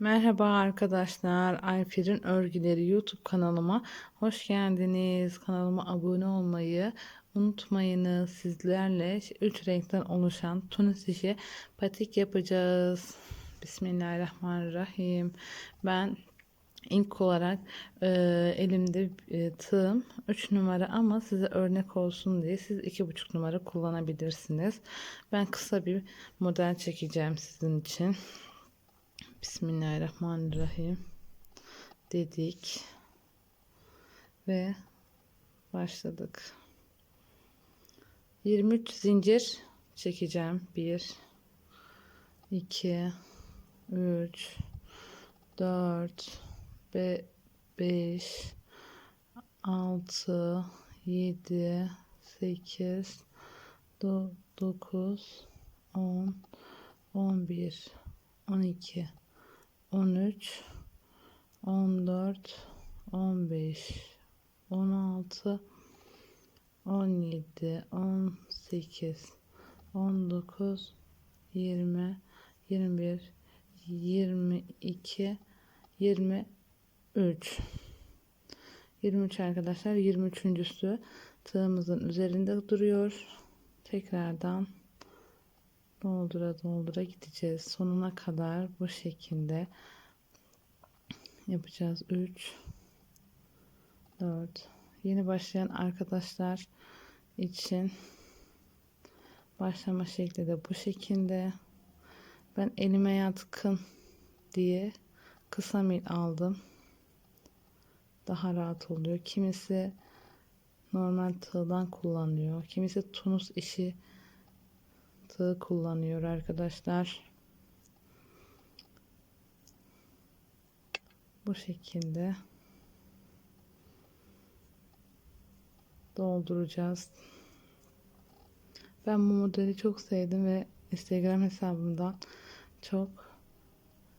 Merhaba arkadaşlar. Ayfer'in Örgüleri YouTube kanalıma hoş geldiniz. Kanalıma abone olmayı unutmayınız. Sizlerle 3 renkten oluşan tunis işi patik yapacağız. Bismillahirrahmanirrahim. Ben ilk olarak e, elimde e, tığım 3 numara ama size örnek olsun diye siz 2,5 numara kullanabilirsiniz. Ben kısa bir model çekeceğim sizin için. Bismillahirrahmanirrahim dedik ve başladık. 23 zincir çekeceğim. 1 2 3 4 5 6 7 8 9 10 11 12 13 14 15 16 17 18 19 20 21 22 23 23 arkadaşlar 23.sü tığımızın üzerinde duruyor. Tekrardan doldura doldura gideceğiz. Sonuna kadar bu şekilde yapacağız. 3 4 yeni başlayan arkadaşlar için başlama şekli de bu şekilde. Ben elime yatkın diye kısa mil aldım. Daha rahat oluyor. Kimisi normal tığdan kullanıyor. Kimisi tunus işi tığ kullanıyor arkadaşlar. Bu şekilde dolduracağız. Ben bu modeli çok sevdim ve Instagram hesabımdan çok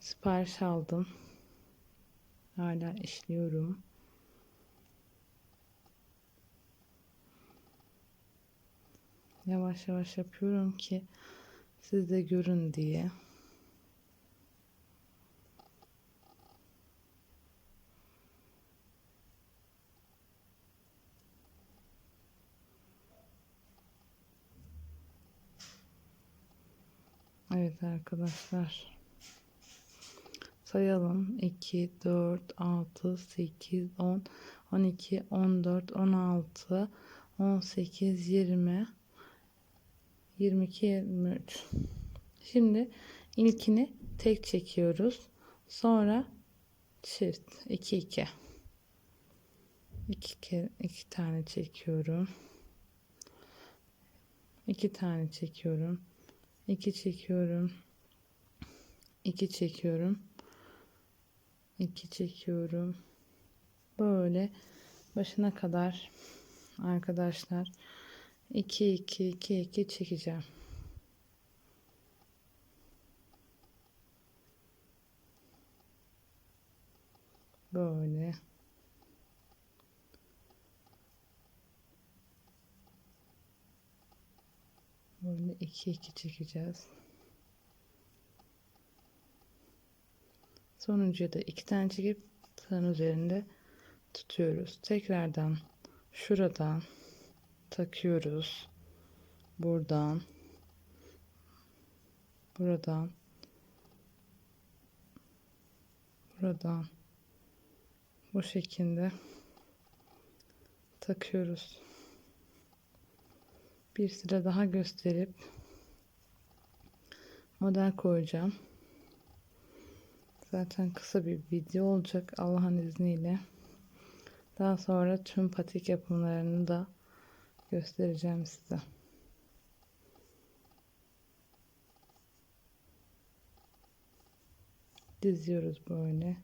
sipariş aldım. Hala işliyorum. Yavaş yavaş yapıyorum ki siz de görün diye. Evet arkadaşlar. Sayalım. 2, 4, 6, 8, 10, 12, 14, 16, 18, 20, 22 23 şimdi ilkini tek çekiyoruz. Sonra çift. 2 2 2 kere 2 tane çekiyorum. 2 tane çekiyorum 2 çekiyorum. 2 çekiyorum. 2 çekiyorum. Böyle başına kadar arkadaşlar. 2 2 2 2 çekeceğim. Böyle. Böyle 2 2 çekeceğiz. Sonuncuya da iki tane çekip tığın üzerinde tutuyoruz. Tekrardan şuradan takıyoruz. Buradan buradan buradan bu şekilde takıyoruz. Bir sıra daha gösterip model koyacağım. Zaten kısa bir video olacak Allah'ın izniyle. Daha sonra tüm patik yapımlarını da göstereceğim size. Diziyoruz böyle.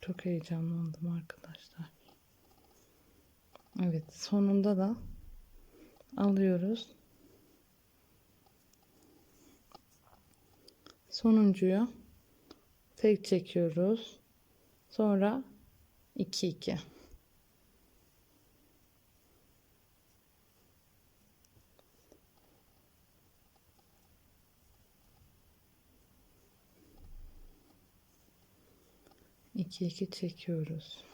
Çok heyecanlandım arkadaşlar. Evet sonunda da alıyoruz. sonuncuyu tek çekiyoruz. Sonra 2 2. 2 2 çekiyoruz.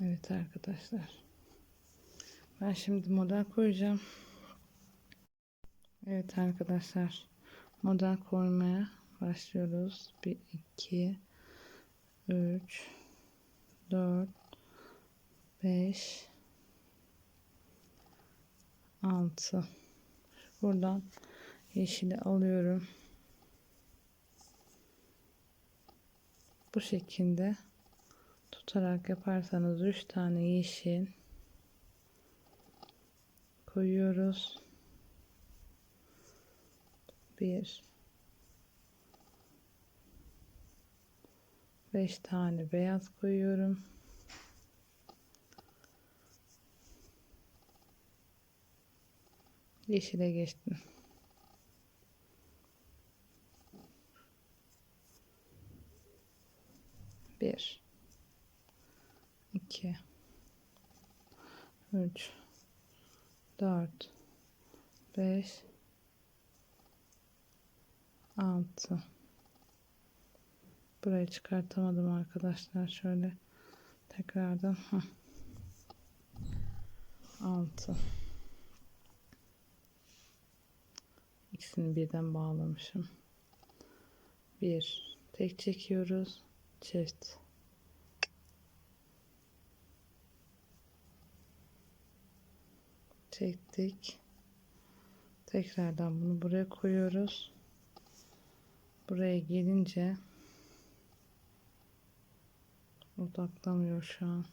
Evet arkadaşlar. Ben şimdi model koyacağım. Evet arkadaşlar. Model koymaya başlıyoruz. 1 2 3 4 5 6 Buradan yeşili alıyorum. Bu şekilde tutarak yaparsanız 3 tane yeşil koyuyoruz. 1 5 tane beyaz koyuyorum. Yeşile geçtim. Bir, iki, üç, dört, beş, altı. Burayı çıkartamadım arkadaşlar. Şöyle tekrardan. Heh. 6 İkisini birden bağlamışım. Bir tek çekiyoruz. Çift. Çektik. Tekrardan bunu buraya koyuyoruz. Buraya gelince Odaklamıyor şu an.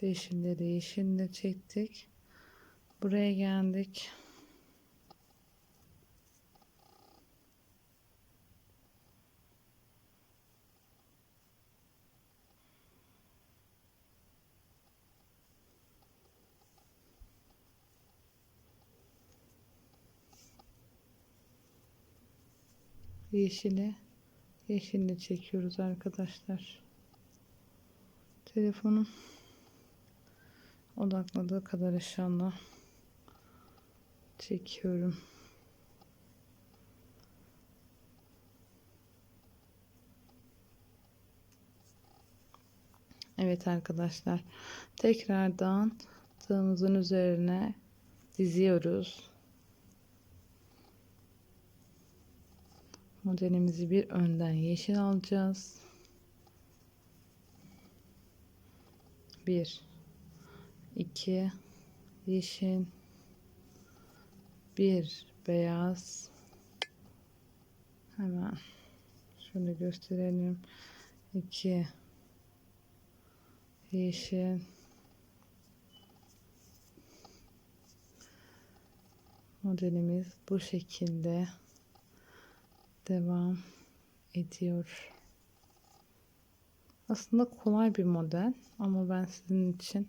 Yeşilleri yeşille çektik. Buraya geldik. Yeşile yeşille çekiyoruz arkadaşlar. Telefonum odakladığı kadar inşallah çekiyorum. Evet arkadaşlar tekrardan tığımızın üzerine diziyoruz. Modelimizi bir önden yeşil alacağız. Bir, iki, yeşil, bir beyaz. Hemen şöyle gösterelim. İki, yeşil. Modelimiz bu şekilde devam ediyor. Aslında kolay bir model ama ben sizin için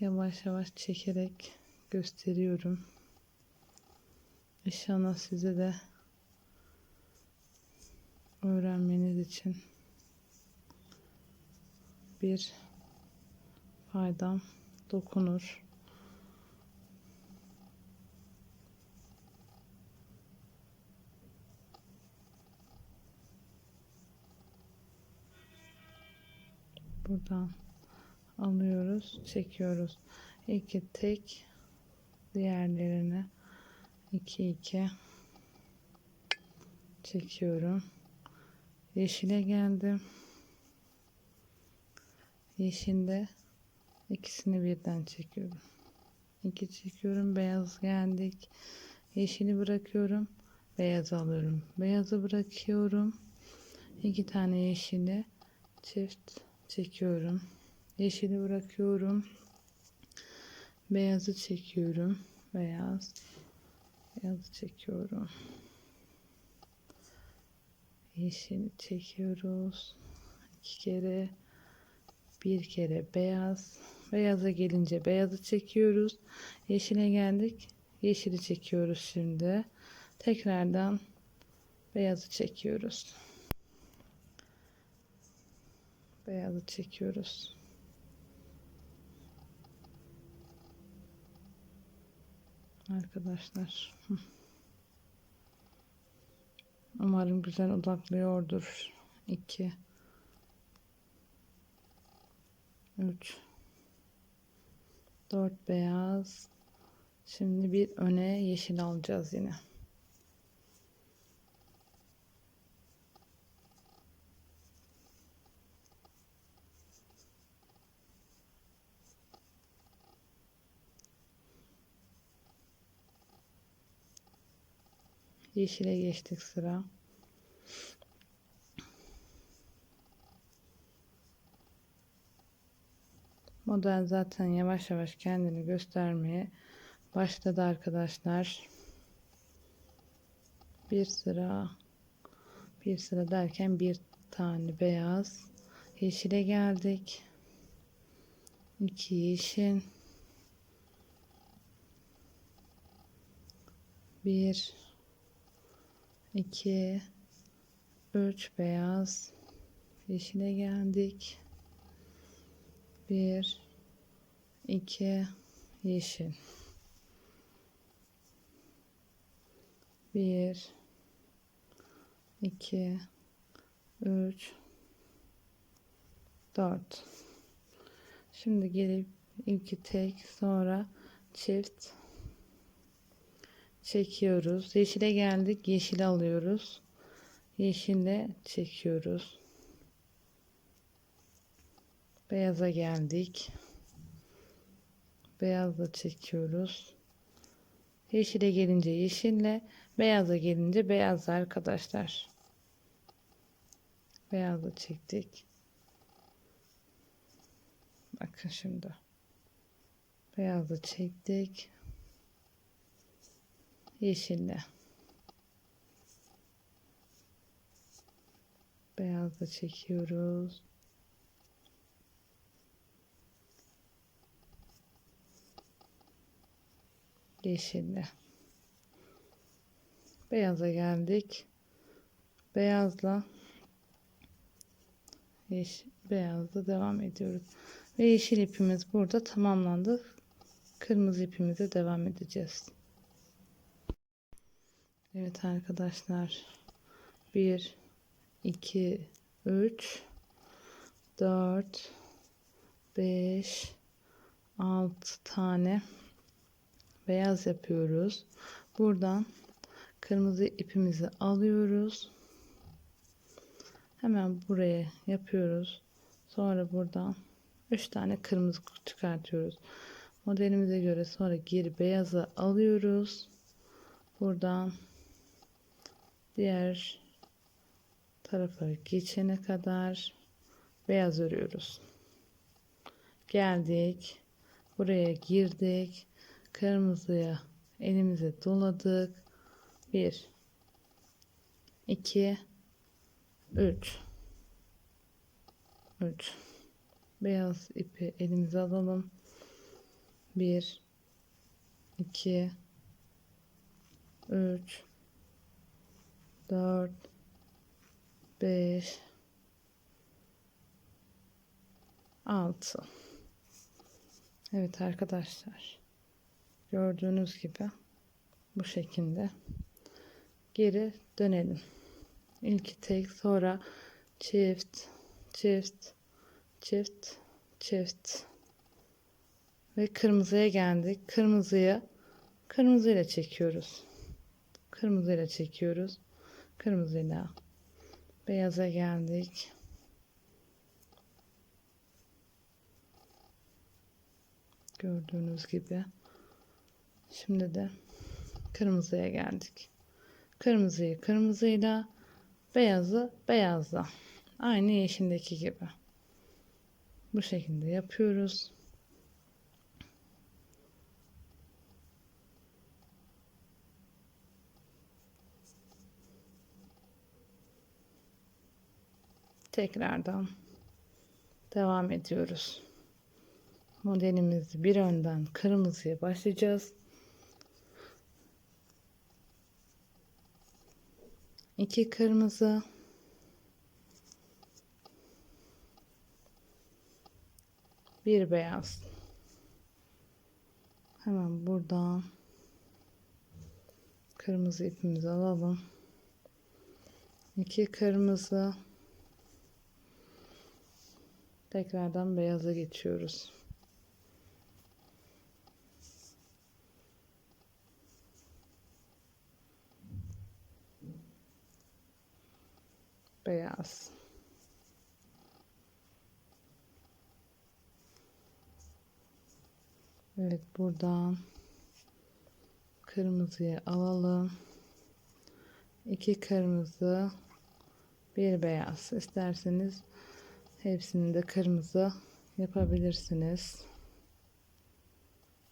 yavaş yavaş çekerek gösteriyorum. İnşallah size de öğrenmeniz için bir faydam dokunur. Buradan alıyoruz çekiyoruz. İki tek diğerlerine 2 2 çekiyorum. Yeşile geldim. Yeşilde ikisini birden çekiyorum. 2 çekiyorum beyaz geldik. Yeşili bırakıyorum beyaz alıyorum. Beyazı bırakıyorum. İki tane yeşili çift çekiyorum. Yeşili bırakıyorum. Beyazı çekiyorum. Beyaz. Beyazı çekiyorum. Yeşili çekiyoruz. İki kere. Bir kere beyaz. Beyaza gelince beyazı çekiyoruz. Yeşile geldik. Yeşili çekiyoruz şimdi. Tekrardan beyazı çekiyoruz. Beyazı çekiyoruz. Arkadaşlar. Umarım güzel odaklıyordur. 2 3 4 beyaz. Şimdi bir öne yeşil alacağız yine. Yeşile geçtik sıra. Model zaten yavaş yavaş kendini göstermeye başladı arkadaşlar. Bir sıra bir sıra derken bir tane beyaz yeşile geldik. İki yeşil bir 2 3 beyaz. Yeşile geldik. 1 2 yeşil. 1 2 3 4 Şimdi gelip ilki tek sonra çift çekiyoruz. Yeşile geldik. Yeşil alıyoruz. Yeşille çekiyoruz. Beyaza geldik. Beyazla çekiyoruz. Yeşile gelince yeşille, beyaza gelince beyaz arkadaşlar. Beyazla çektik. Bakın şimdi. Beyazla çektik yeşille. Beyazla çekiyoruz. Yeşille. Beyaza geldik. Beyazla yeşil, beyazla devam ediyoruz. Ve yeşil ipimiz burada tamamlandı. Kırmızı ipimize devam edeceğiz. Evet arkadaşlar. 1 2 3 4 5 6 tane beyaz yapıyoruz. Buradan kırmızı ipimizi alıyoruz. Hemen buraya yapıyoruz. Sonra buradan 3 tane kırmızı çıkartıyoruz. Modelimize göre sonra geri beyazı alıyoruz. Buradan diğer tarafa geçene kadar beyaz örüyoruz. Geldik. Buraya girdik. Kırmızıya elimize doladık. 1 2 3 3 Beyaz ipi elimize alalım. 1 2 3 4 5 6 Evet arkadaşlar. Gördüğünüz gibi bu şekilde. Geri dönelim. İlk tek sonra çift çift çift çift. Ve kırmızıya geldik. Kırmızıya kırmızıyla çekiyoruz. Kırmızıyla çekiyoruz kırmızıyla beyaza geldik. Gördüğünüz gibi. Şimdi de kırmızıya geldik. Kırmızıyı kırmızıyla, beyazı beyazla. Aynı yeşildeki gibi. Bu şekilde yapıyoruz. Tekrardan devam ediyoruz. Modelimizi bir önden kırmızıya başlayacağız. iki kırmızı bir beyaz hemen buradan kırmızı ipimizi alalım iki kırmızı tekrardan beyaza geçiyoruz. Beyaz. Evet buradan kırmızıyı alalım. iki kırmızı bir beyaz. İsterseniz hepsini de kırmızı yapabilirsiniz.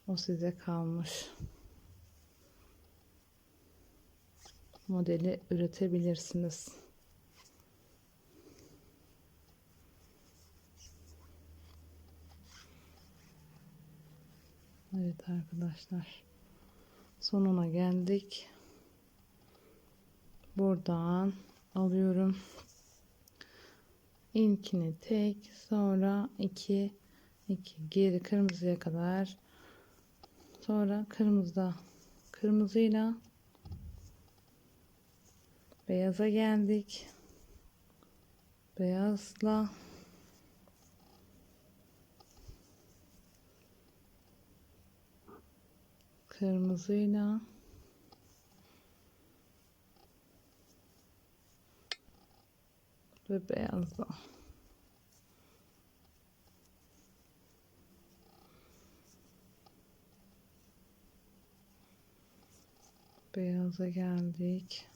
O size kalmış. Modeli üretebilirsiniz. Evet arkadaşlar. Sonuna geldik. Buradan alıyorum. İlkini tek sonra iki iki geri kırmızıya kadar sonra kırmızıda kırmızıyla beyaza geldik. Beyazla kırmızıyla ve beyazla. Beyaza geldik.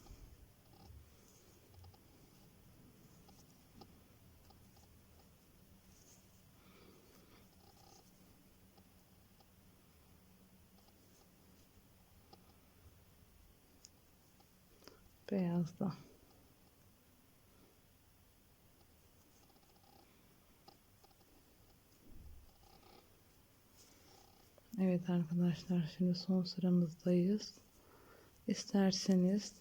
Beyazda. Evet arkadaşlar şimdi son sıramızdayız. İsterseniz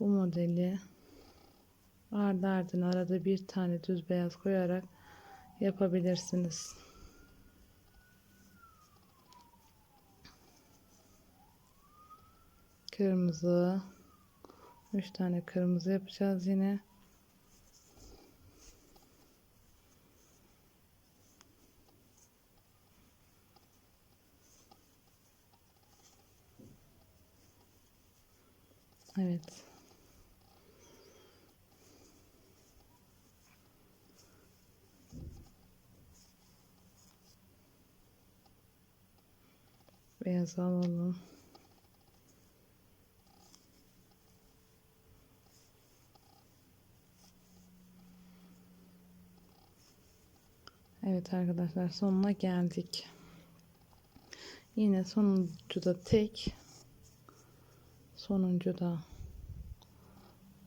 bu modeli ardı ardına arada bir tane düz beyaz koyarak yapabilirsiniz. Kırmızı 3 tane kırmızı yapacağız yine. Evet. Beyaz alalım. Evet arkadaşlar sonuna geldik. Yine sonuncu da tek. Sonuncu da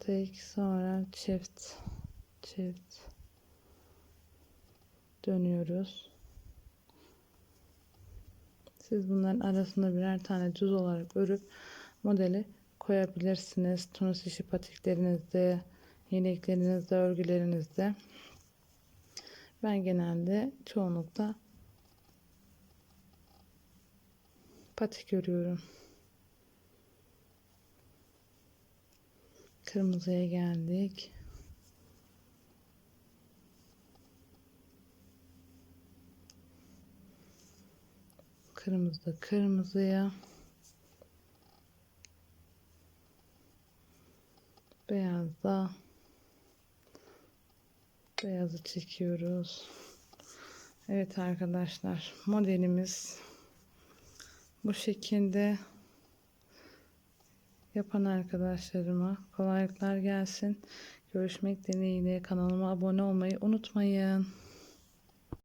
tek sonra çift çift dönüyoruz. Siz bunların arasında birer tane düz olarak örüp modeli koyabilirsiniz. Tunus işi patiklerinizde, yeleklerinizde, örgülerinizde. Ben genelde çoğunlukla patik örüyorum. Kırmızıya geldik. Kırmızı da kırmızıya. Beyaz da beyazı çekiyoruz. Evet arkadaşlar modelimiz bu şekilde yapan arkadaşlarıma kolaylıklar gelsin. Görüşmek dileğiyle kanalıma abone olmayı unutmayın.